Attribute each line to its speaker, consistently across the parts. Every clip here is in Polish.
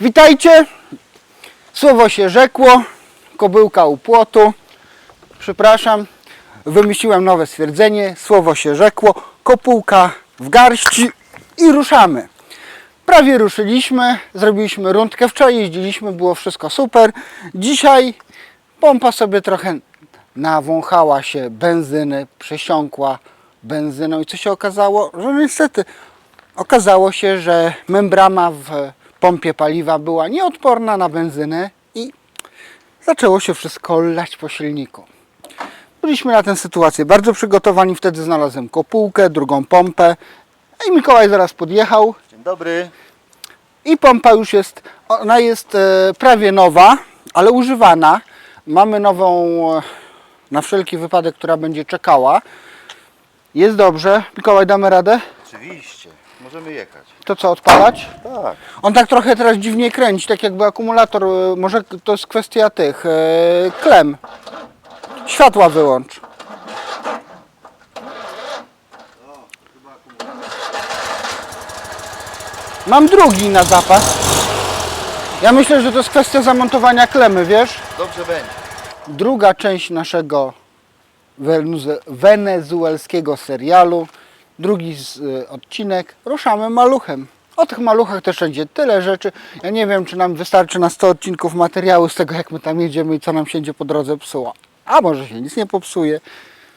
Speaker 1: Witajcie. Słowo się rzekło. Kobyłka u płotu. Przepraszam. Wymyśliłem nowe stwierdzenie. Słowo się rzekło. Kopułka w garści i ruszamy. Prawie ruszyliśmy. Zrobiliśmy rundkę. Wczoraj jeździliśmy. Było wszystko super. Dzisiaj pompa sobie trochę nawąchała się benzyny. Przesiąkła benzyną. I co się okazało? Że niestety Okazało się, że membrana w pompie paliwa była nieodporna na benzynę i zaczęło się wszystko lać po silniku. Byliśmy na tę sytuację bardzo przygotowani. Wtedy znalazłem kopułkę, drugą pompę. I Mikołaj zaraz podjechał.
Speaker 2: Dzień dobry.
Speaker 1: I pompa już jest, ona jest e, prawie nowa, ale używana. Mamy nową e, na wszelki wypadek, która będzie czekała. Jest dobrze. Mikołaj, damy radę?
Speaker 2: Oczywiście. Możemy jechać.
Speaker 1: To co, odpalać?
Speaker 2: Tak.
Speaker 1: On tak trochę teraz dziwnie kręci, tak jakby akumulator, e, może to jest kwestia tych e, klem. Światła wyłącz. Mam drugi na zapas. Ja myślę, że to jest kwestia zamontowania klemy, wiesz?
Speaker 2: Dobrze będzie.
Speaker 1: Druga część naszego wenezuelskiego serialu, drugi z, y, odcinek, ruszamy maluchem. O tych maluchach też będzie tyle rzeczy. Ja nie wiem, czy nam wystarczy na 100 odcinków materiału z tego, jak my tam jedziemy i co nam się po drodze psuło. A może się nic nie popsuje.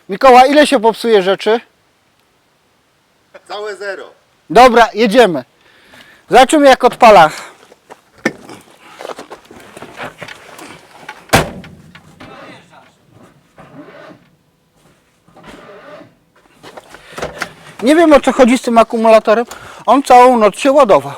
Speaker 1: Mikołaj, ile się popsuje rzeczy?
Speaker 2: Całe zero.
Speaker 1: Dobra, jedziemy. Zobaczymy jak odpala. Nie wiem o co chodzi z tym akumulatorem. On całą noc się ładował.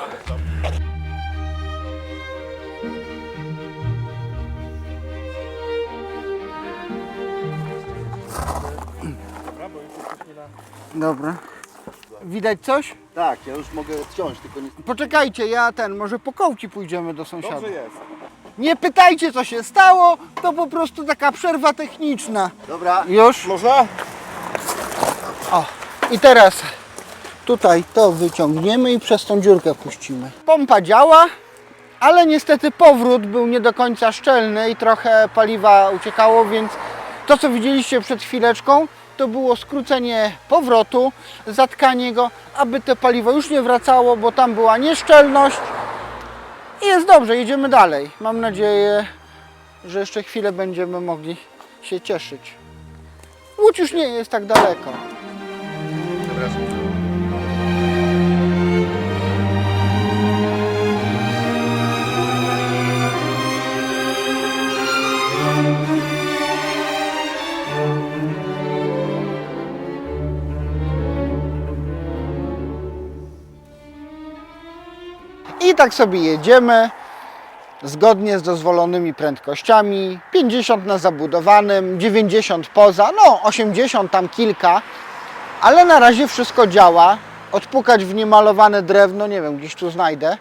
Speaker 1: Dobra. Widać coś?
Speaker 2: Tak, ja już mogę odciąć, tylko nie...
Speaker 1: Poczekajcie, ja ten, może po kołki pójdziemy do sąsiada.
Speaker 2: jest.
Speaker 1: Nie pytajcie co się stało, to po prostu taka przerwa techniczna.
Speaker 2: Dobra.
Speaker 1: Już?
Speaker 2: Można?
Speaker 1: I teraz tutaj to wyciągniemy i przez tą dziurkę puścimy. Pompa działa, ale niestety powrót był nie do końca szczelny i trochę paliwa uciekało, więc to co widzieliście przed chwileczką, to było skrócenie powrotu, zatkanie go, aby to paliwo już nie wracało, bo tam była nieszczelność. I jest dobrze, jedziemy dalej. Mam nadzieję, że jeszcze chwilę będziemy mogli się cieszyć. Łódź już nie jest tak daleko. I tak sobie jedziemy zgodnie z dozwolonymi prędkościami. 50 na zabudowanym, 90 poza, no 80 tam kilka, ale na razie wszystko działa. Odpukać w niemalowane drewno, nie wiem, gdzieś tu znajdę.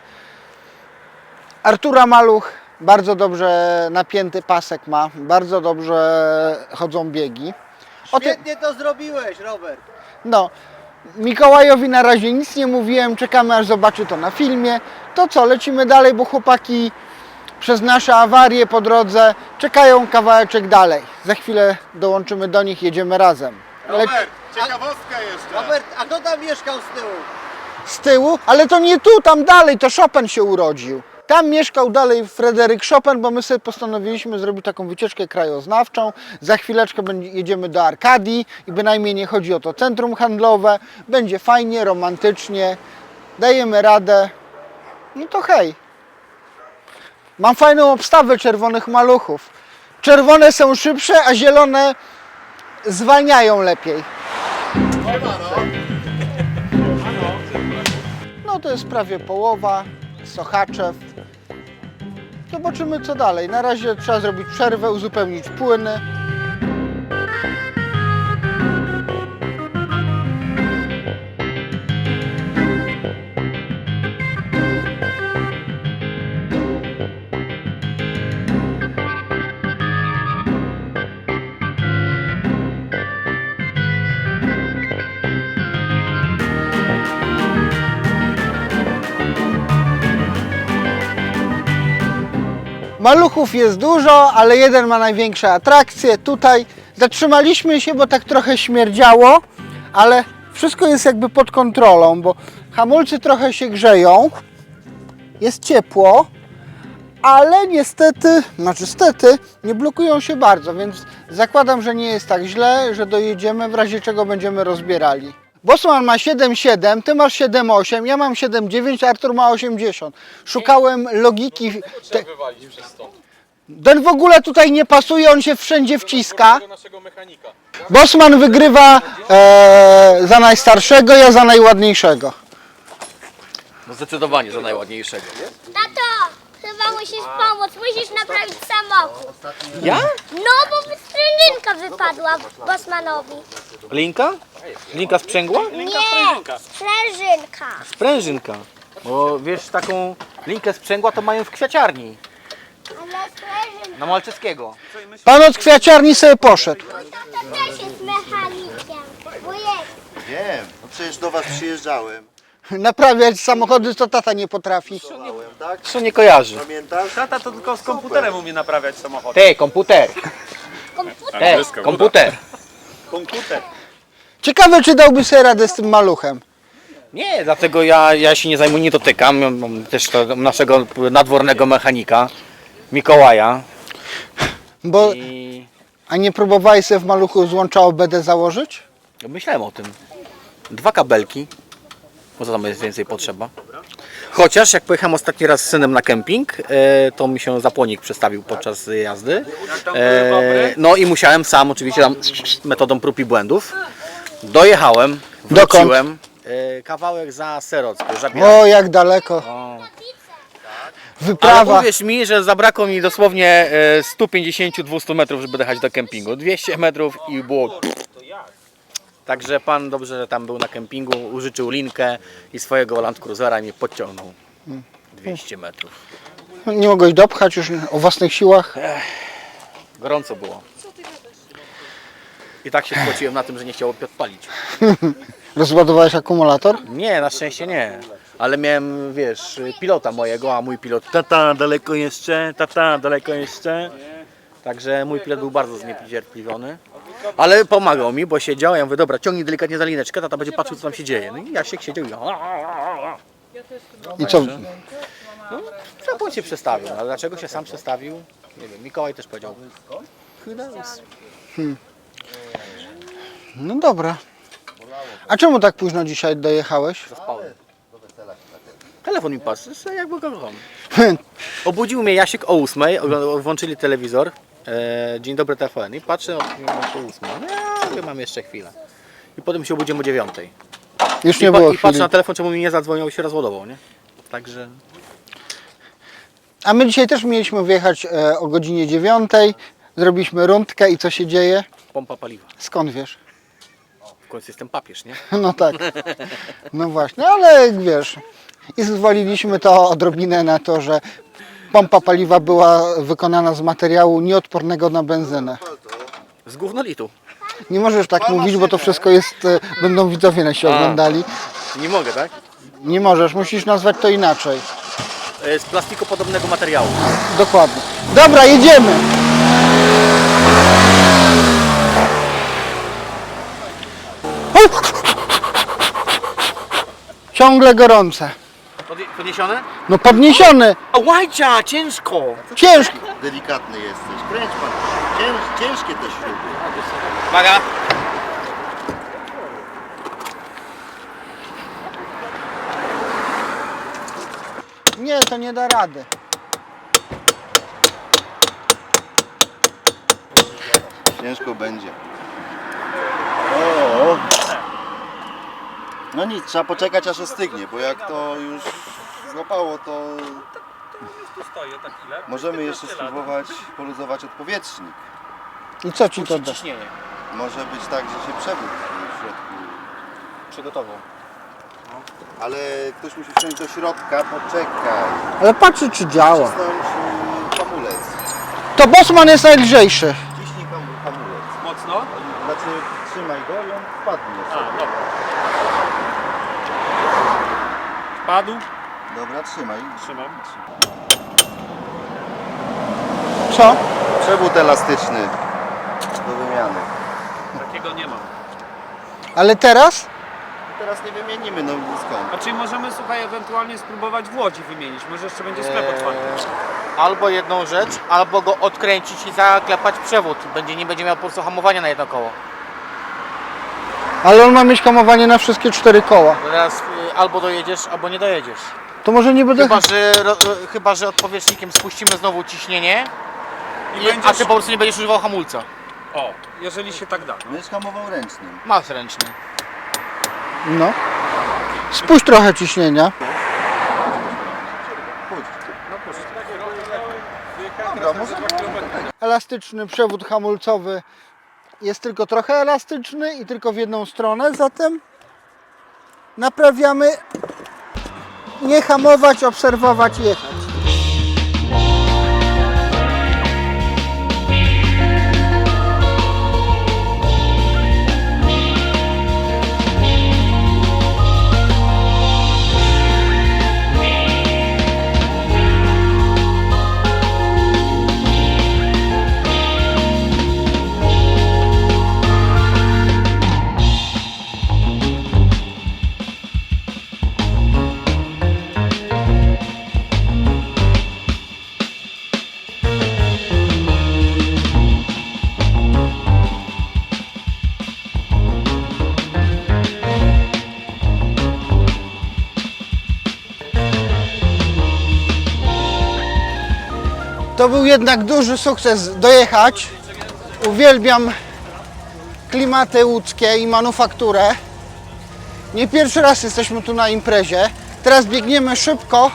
Speaker 1: Artura Maluch bardzo dobrze napięty pasek ma, bardzo dobrze chodzą biegi. O tym-
Speaker 3: Świetnie to zrobiłeś, Robert.
Speaker 1: no, Mikołajowi na razie nic nie mówiłem, czekamy aż zobaczy to na filmie. To co, lecimy dalej, bo chłopaki przez nasze awarie po drodze czekają kawałeczek dalej. Za chwilę dołączymy do nich, jedziemy razem.
Speaker 2: Robert, ciekawostka jeszcze.
Speaker 3: Robert, a kto tam mieszkał z tyłu?
Speaker 1: z tyłu, ale to nie tu, tam dalej, to Chopin się urodził. Tam mieszkał dalej Fryderyk Chopin, bo my sobie postanowiliśmy zrobić taką wycieczkę krajoznawczą. Za chwileczkę będzie, jedziemy do Arkadii i bynajmniej nie chodzi o to centrum handlowe. Będzie fajnie, romantycznie, dajemy radę. No to hej. Mam fajną obstawę czerwonych maluchów. Czerwone są szybsze, a zielone zwalniają lepiej. To jest prawie połowa, Sochaczew. Zobaczymy co dalej. Na razie trzeba zrobić przerwę, uzupełnić płyny. Maluchów jest dużo, ale jeden ma największe atrakcje. Tutaj zatrzymaliśmy się, bo tak trochę śmierdziało, ale wszystko jest jakby pod kontrolą, bo hamulcy trochę się grzeją, jest ciepło, ale niestety, znaczy stety, nie blokują się bardzo, więc zakładam, że nie jest tak źle, że dojedziemy, w razie czego będziemy rozbierali. Bosman ma 7,7, ty masz 7,8, ja mam 7,9, Artur ma 80. Szukałem logiki. Te...
Speaker 4: wywalić przez stąd.
Speaker 1: Ten w ogóle tutaj nie pasuje, on się wszędzie wciska.
Speaker 4: Do naszego mechanika.
Speaker 1: Bosman wygrywa e, za najstarszego, ja za najładniejszego.
Speaker 5: No zdecydowanie za najładniejszego.
Speaker 6: Tato, chyba musisz pomóc, musisz naprawić samochód.
Speaker 5: Ja?
Speaker 6: No, bo sprężynka wypadła Bosmanowi.
Speaker 5: Linka? Linka sprzęgła?
Speaker 6: Nie, sprężynka.
Speaker 5: Sprężynka. Bo wiesz, taką linkę sprzęgła to mają w kwiaciarni.
Speaker 6: Ale sprężynka.
Speaker 5: Na Malczyckiego.
Speaker 1: Pan od kwiaciarni sobie poszedł.
Speaker 6: Tata też jest mechanikiem, bo jest.
Speaker 2: Wiem, no przecież do was przyjeżdżałem.
Speaker 1: Naprawiać samochody to tata nie potrafi.
Speaker 2: Tak?
Speaker 5: Co nie kojarzy?
Speaker 2: Pamiętasz?
Speaker 7: Tata to tylko z komputerem umie naprawiać samochód.
Speaker 5: Ty, komputer.
Speaker 6: Komputer.
Speaker 5: Ty, komputer.
Speaker 7: Komputer.
Speaker 1: Ciekawe, czy dałby sobie radę z tym maluchem.
Speaker 5: Nie, dlatego ja, ja się nie zajmuję, nie dotykam. Mam też to naszego nadwornego mechanika, Mikołaja.
Speaker 1: Bo,
Speaker 5: I
Speaker 1: a nie próbowałeś sobie w maluchu złącza OBD założyć?
Speaker 5: myślałem o tym. Dwa kabelki. Bo co tam jest więcej potrzeba? Chociaż jak pojechałem ostatni raz z synem na kemping, e, to mi się zapłonik przestawił podczas jazdy. E, no i musiałem sam oczywiście tam metodą prób i błędów. Dojechałem, wróciłem. E, kawałek za Serocko, Żabia.
Speaker 1: O, jak daleko.
Speaker 5: O. Ale
Speaker 1: Wyprawa.
Speaker 5: uwierz mi, że zabrakło mi dosłownie e, 150-200 metrów, żeby dojechać do kempingu. 200 metrów i było... Także pan dobrze, że tam był na kempingu, użyczył linkę i swojego Land Cruisera i mnie podciągnął. 200 metrów.
Speaker 1: Nie mogłeś dopchać już o własnych siłach.
Speaker 5: Gorąco było. I tak się spłaciłem na tym, że nie chciało Piotr palić.
Speaker 1: Rozładowałeś akumulator?
Speaker 5: Nie, na szczęście nie. Ale miałem, wiesz, pilota mojego, a mój pilot tata, daleko jeszcze, tata, daleko jeszcze. Także mój pilot był bardzo zniecierpliwiony. Ale pomagał mi, bo siedział, ja mówię, dobra, ciągnij delikatnie za lineczkę, tata będzie patrzył, co tam się dzieje. No i Jasiek siedział i
Speaker 1: I co?
Speaker 5: Zapłon się przestawił. No, ale dlaczego się sam przestawił? Nie wiem, Mikołaj też powiedział.
Speaker 1: No dobra. A czemu tak późno dzisiaj dojechałeś?
Speaker 5: Zaspałem. Telefon mi to jakby go kocham. Obudził mnie Jasiek o 8, ogl- włączyli telewizor. E, dzień dobry TVN i patrzę o, o 8. No ja mówię, mam jeszcze chwilę. I potem się obudziłem o 9.
Speaker 1: Już
Speaker 5: I,
Speaker 1: nie
Speaker 5: pa,
Speaker 1: było
Speaker 5: I patrzę
Speaker 1: chwili.
Speaker 5: na telefon, czemu mi nie zadzwonił i się rozładował, nie? Także
Speaker 1: A my dzisiaj też mieliśmy wyjechać e, o godzinie 9. Zrobiliśmy rundkę i co się dzieje?
Speaker 5: pompa paliwa.
Speaker 1: Skąd wiesz?
Speaker 5: W końcu jestem papież, nie?
Speaker 1: No tak. No właśnie, ale wiesz. I zwoliliśmy to odrobinę na to, że pompa paliwa była wykonana z materiału nieodpornego na benzynę.
Speaker 5: Z gównolitu.
Speaker 1: Nie możesz tak mówić, bo to wszystko jest, e, będą widzowie nasi oglądali.
Speaker 5: Nie mogę, tak?
Speaker 1: Nie możesz, musisz nazwać to inaczej.
Speaker 5: E, Z plastikopodobnego materiału.
Speaker 1: Dokładnie. Dobra, jedziemy. Ciągle gorące.
Speaker 5: Podnie- Podniesione?
Speaker 1: No podniesiony,
Speaker 5: A łajcia, ciężko!
Speaker 1: ciężki.
Speaker 2: Delikatny jesteś. Kręć pan. Cięż, ciężkie te śruby.
Speaker 5: Uwaga!
Speaker 1: Nie, to nie da rady.
Speaker 2: Ciężko będzie. O. No nic, trzeba poczekać aż ostygnie, bo jak to już złapało, to
Speaker 7: Tu stoję tak chwilę.
Speaker 2: możemy jeszcze spróbować poluzować odpowietrznik.
Speaker 1: I co ci to da?
Speaker 5: ciśnienie.
Speaker 2: Może być tak, że się przewód w środku.
Speaker 5: Przygotował.
Speaker 2: Ale ktoś musi wsiąść do środka, poczekaj.
Speaker 1: Ale patrzy czy działa.
Speaker 2: Y, hamulec.
Speaker 1: To Bosman jest najlżejszy.
Speaker 2: Ciśnij ham- hamulec.
Speaker 7: Mocno?
Speaker 2: Znaczy trzymaj go i on wpadnie.
Speaker 7: A,
Speaker 2: sobie.
Speaker 7: dobra. Padł.
Speaker 2: Dobra, trzymaj.
Speaker 7: Trzymam.
Speaker 1: Co?
Speaker 2: Przewód elastyczny do wymiany.
Speaker 7: Takiego nie mam.
Speaker 1: Ale teraz?
Speaker 2: Teraz nie wymienimy, no skąd?
Speaker 7: A czyli możemy, słuchaj, ewentualnie spróbować w Łodzi wymienić. Może jeszcze będzie sklep
Speaker 5: Eee,
Speaker 7: otwarty.
Speaker 5: Albo jedną rzecz, albo go odkręcić i zaklepać przewód. Będzie, nie będzie miał po prostu hamowania na jedno koło.
Speaker 1: Ale on ma mieć hamowanie na wszystkie cztery koła.
Speaker 5: Teraz y, albo dojedziesz, albo nie dojedziesz.
Speaker 1: To może nie będę...
Speaker 5: Chyba, że, ro, chyba, że odpowietrznikiem spuścimy znowu ciśnienie,
Speaker 7: I
Speaker 5: i, a
Speaker 7: będziesz-
Speaker 5: ty po prostu nie będziesz używał hamulca.
Speaker 7: O, jeżeli się tak da.
Speaker 2: Będziesz hamował ręcznym.
Speaker 5: Masz ręczny.
Speaker 1: No. Spuść trochę ciśnienia.
Speaker 2: Dobra, może
Speaker 1: Elastyczny przewód hamulcowy jest tylko trochę elastyczny i tylko w jedną stronę, zatem naprawiamy nie hamować, obserwować, jechać. Był jednak duży sukces dojechać. Uwielbiam klimaty łódzkie i manufakturę. Nie pierwszy raz jesteśmy tu na imprezie. Teraz biegniemy szybko,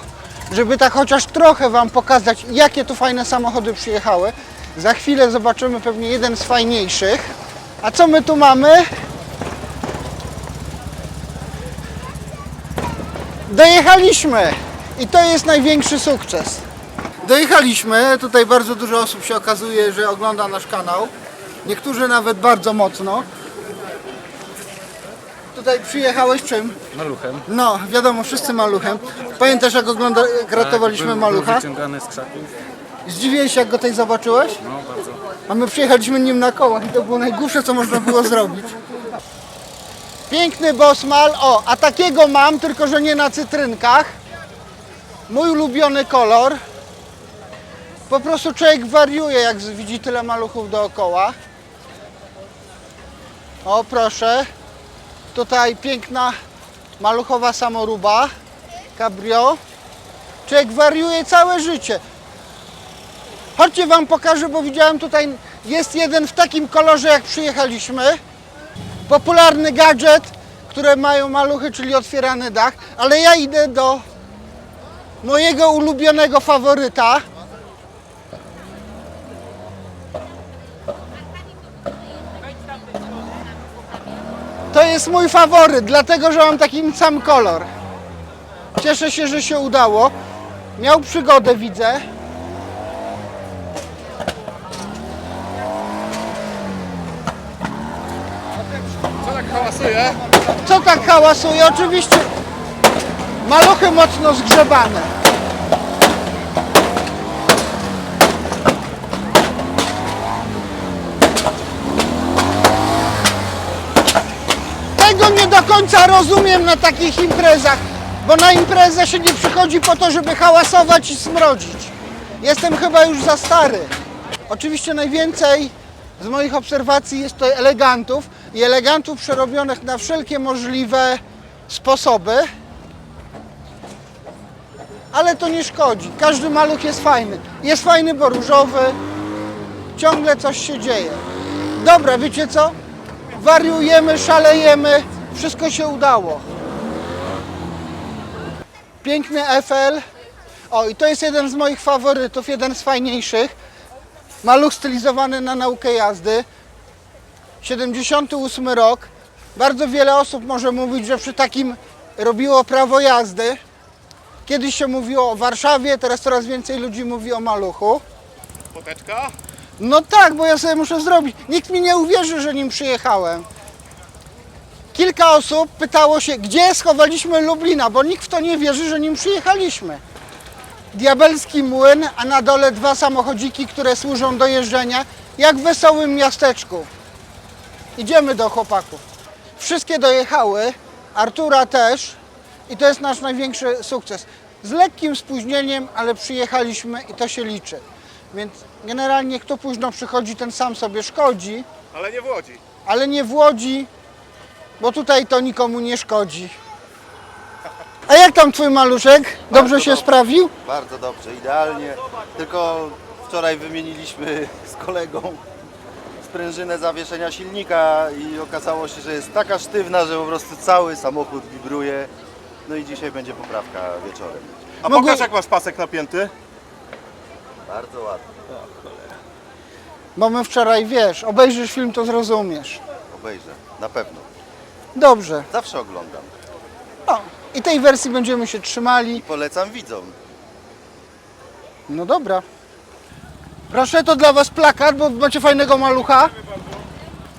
Speaker 1: żeby tak chociaż trochę Wam pokazać, jakie tu fajne samochody przyjechały. Za chwilę zobaczymy pewnie jeden z fajniejszych. A co my tu mamy? Dojechaliśmy! I to jest największy sukces. Dojechaliśmy. Tutaj bardzo dużo osób się okazuje, że ogląda nasz kanał. Niektórzy nawet bardzo mocno. Tutaj przyjechałeś czym?
Speaker 4: Maluchem.
Speaker 1: No, wiadomo, wszyscy maluchem. Pamiętasz jak ogląda, jak ratowaliśmy
Speaker 4: był,
Speaker 1: malucha?
Speaker 4: Był wyciągany z krzaków.
Speaker 1: Zdziwiłeś się jak go tutaj zobaczyłeś?
Speaker 4: No bardzo.
Speaker 1: A my przyjechaliśmy nim na kołach i to było najgłupsze co można było zrobić. Piękny Bosmal, o, a takiego mam, tylko że nie na cytrynkach. Mój ulubiony kolor. Po prostu człowiek wariuje, jak widzi tyle maluchów dookoła. O, proszę. Tutaj piękna maluchowa samoruba. Cabrio. Człowiek wariuje całe życie. Chodźcie Wam pokażę, bo widziałem tutaj jest jeden w takim kolorze jak przyjechaliśmy. Popularny gadżet, które mają maluchy, czyli otwierany dach, ale ja idę do mojego ulubionego faworyta. Jest mój faworyt, dlatego że mam taki sam kolor. Cieszę się, że się udało. Miał przygodę, widzę. Co tak hałasuje? Oczywiście maluchy mocno zgrzebane. Tego nie do końca rozumiem na takich imprezach, bo na imprezę się nie przychodzi po to, żeby hałasować i smrodzić. Jestem chyba już za stary. Oczywiście najwięcej z moich obserwacji jest to elegantów i elegantów przerobionych na wszelkie możliwe sposoby. Ale to nie szkodzi. Każdy maluch jest fajny. Jest fajny, bo różowy. Ciągle coś się dzieje. Dobra, wiecie co? Wariujemy, szalejemy. Wszystko się udało. Piękny FL. O, i to jest jeden z moich faworytów, jeden z fajniejszych. Maluch stylizowany na naukę jazdy. 78 rok. Bardzo wiele osób może mówić, że przy takim robiło prawo jazdy. Kiedyś się mówiło o Warszawie, teraz coraz więcej ludzi mówi o maluchu.
Speaker 7: Poteczka?
Speaker 1: No tak, bo ja sobie muszę zrobić. Nikt mi nie uwierzy, że nim przyjechałem. Kilka osób pytało się, gdzie schowaliśmy Lublina, bo nikt w to nie wierzy, że nim przyjechaliśmy. diabelski młyn, a na dole dwa samochodziki, które służą do jeżdżenia, jak w wesołym miasteczku. Idziemy do chłopaków. Wszystkie dojechały, Artura też i to jest nasz największy sukces. Z lekkim spóźnieniem, ale przyjechaliśmy i to się liczy. Więc generalnie kto późno przychodzi, ten sam sobie szkodzi,
Speaker 4: Ale nie w Łodzi.
Speaker 1: ale nie w Łodzi, bo tutaj to nikomu nie szkodzi. A jak tam twój maluszek? Dobrze się
Speaker 2: dobrze.
Speaker 1: sprawił?
Speaker 2: Bardzo dobrze, idealnie. Tylko wczoraj wymieniliśmy z kolegą sprężynę zawieszenia silnika i okazało się, że jest taka sztywna, że po prostu cały samochód wibruje. No i dzisiaj będzie poprawka wieczorem.
Speaker 4: A
Speaker 1: Mogę-
Speaker 4: pokaż jak masz pasek napięty.
Speaker 2: Bardzo ładnie.
Speaker 1: Bo my wczoraj, wiesz, obejrzysz film, to zrozumiesz.
Speaker 2: Obejrzę, na pewno.
Speaker 1: Dobrze.
Speaker 2: Zawsze oglądam.
Speaker 1: O, I tej wersji będziemy się trzymali.
Speaker 2: Polecam widzom.
Speaker 1: No dobra. Proszę, to dla Was plakat, bo macie fajnego malucha.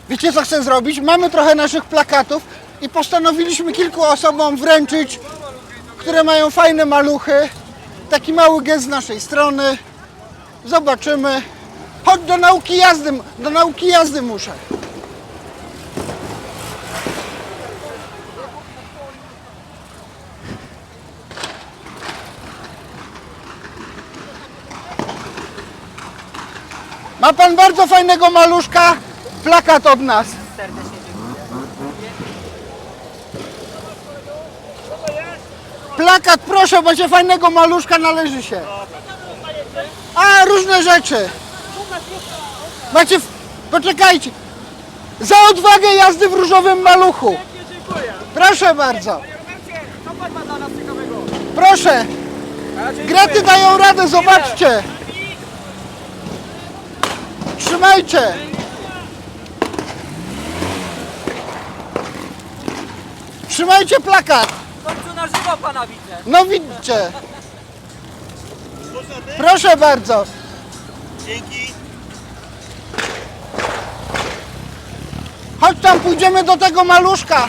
Speaker 1: Wiecie, co chcę zrobić? Mamy trochę naszych plakatów i postanowiliśmy kilku osobom wręczyć, które mają fajne maluchy. Taki mały gest z naszej strony. Zobaczymy. Chodź do nauki jazdy, do nauki jazdy muszę. Ma pan bardzo fajnego maluszka, plakat od nas. Plakat, proszę, macie fajnego maluszka, należy się. A, różne rzeczy. Macie, w... poczekajcie. Za odwagę jazdy w różowym maluchu. Proszę bardzo. Proszę. Graty dają radę, zobaczcie. Trzymajcie! Trzymajcie plakat!
Speaker 3: Tu na żywo pana widzę.
Speaker 1: No widzicie! Proszę bardzo!
Speaker 4: Dzięki.
Speaker 1: Chodź tam, pójdziemy do tego maluszka!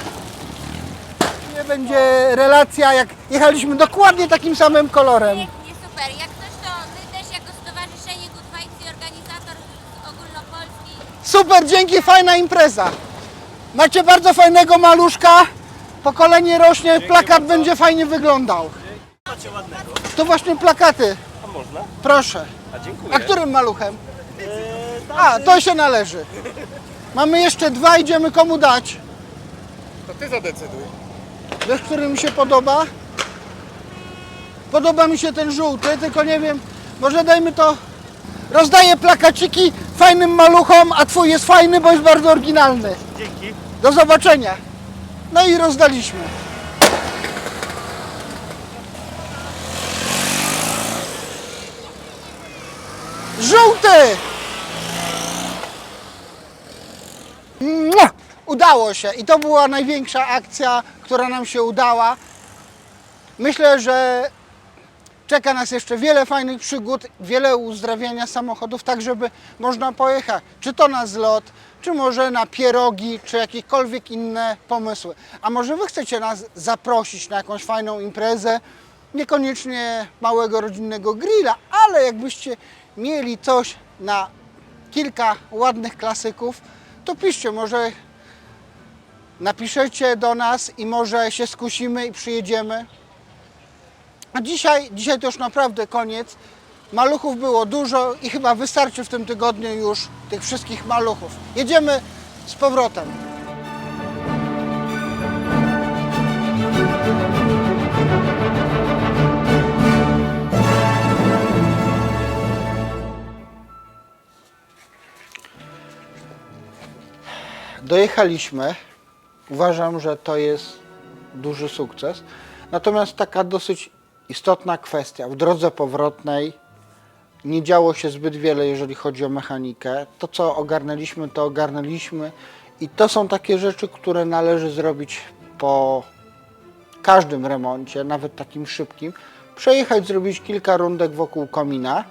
Speaker 1: Nie będzie relacja, jak jechaliśmy dokładnie takim samym kolorem.
Speaker 6: Pięknie, super. Jak coś, to my też jako Stowarzyszenie Good Vibes i organizator ogólnopolski
Speaker 1: Super, dzięki, fajna impreza. Macie bardzo fajnego maluszka. Pokolenie rośnie, plakat będzie fajnie wyglądał. To właśnie plakaty.
Speaker 4: Można?
Speaker 1: Proszę.
Speaker 4: A dziękuję.
Speaker 1: A którym maluchem? A, to się należy. Mamy jeszcze dwa, idziemy komu dać.
Speaker 4: To ty zadecyduj.
Speaker 1: Wiesz, który mi się podoba? Podoba mi się ten żółty, tylko nie wiem, może dajmy to... Rozdaję plakaciki fajnym maluchom, a twój jest fajny, bo jest bardzo oryginalny.
Speaker 4: Dzięki.
Speaker 1: Do zobaczenia. No i rozdaliśmy. Żółty! Mua! Udało się i to była największa akcja, która nam się udała. Myślę, że czeka nas jeszcze wiele fajnych przygód, wiele uzdrawiania samochodów, tak żeby można pojechać, czy to na zlot, czy może na pierogi, czy jakiekolwiek inne pomysły. A może Wy chcecie nas zaprosić na jakąś fajną imprezę, niekoniecznie małego rodzinnego grilla, ale jakbyście mieli coś na kilka ładnych klasyków, to piszcie, może napiszecie do nas i może się skusimy i przyjedziemy. A dzisiaj, dzisiaj to już naprawdę koniec. Maluchów było dużo i chyba wystarczy w tym tygodniu już tych wszystkich maluchów. Jedziemy z powrotem. Dojechaliśmy. Uważam, że to jest duży sukces. Natomiast taka dosyć istotna kwestia. W drodze powrotnej nie działo się zbyt wiele, jeżeli chodzi o mechanikę. To, co ogarnęliśmy, to ogarnęliśmy. I to są takie rzeczy, które należy zrobić po każdym remoncie, nawet takim szybkim. Przejechać, zrobić kilka rundek wokół komina,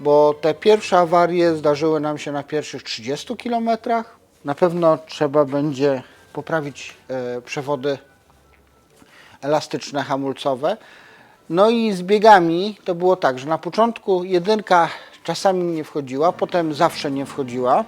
Speaker 1: bo te pierwsze awarie zdarzyły nam się na pierwszych 30 kilometrach. Na pewno trzeba będzie poprawić e, przewody elastyczne, hamulcowe. No i z biegami to było tak, że na początku jedynka czasami nie wchodziła, potem zawsze nie wchodziła,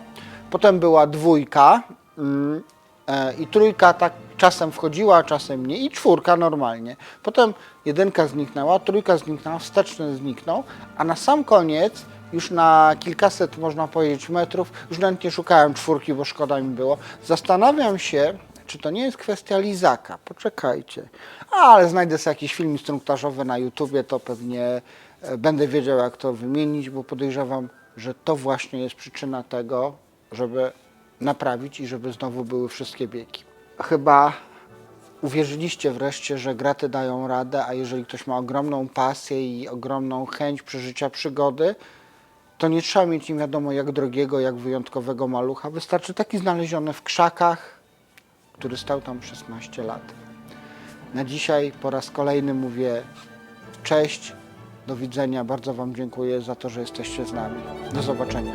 Speaker 1: potem była dwójka mm, e, i trójka tak czasem wchodziła, czasem nie i czwórka normalnie. Potem jedynka zniknęła, trójka zniknęła, wsteczny zniknął, a na sam koniec już na kilkaset, można powiedzieć, metrów, już nawet nie szukałem czwórki, bo szkoda mi było. Zastanawiam się, czy to nie jest kwestia lizaka. Poczekajcie. Ale znajdę sobie jakiś film instruktażowy na YouTubie, to pewnie e, będę wiedział, jak to wymienić, bo podejrzewam, że to właśnie jest przyczyna tego, żeby naprawić i żeby znowu były wszystkie biegi. Chyba uwierzyliście wreszcie, że graty dają radę, a jeżeli ktoś ma ogromną pasję i ogromną chęć przeżycia przygody, to nie trzeba mieć nie wiadomo jak drogiego, jak wyjątkowego malucha. Wystarczy taki znaleziony w krzakach, który stał tam 16 lat. Na dzisiaj po raz kolejny mówię cześć, do widzenia, bardzo Wam dziękuję za to, że jesteście z nami. Do zobaczenia.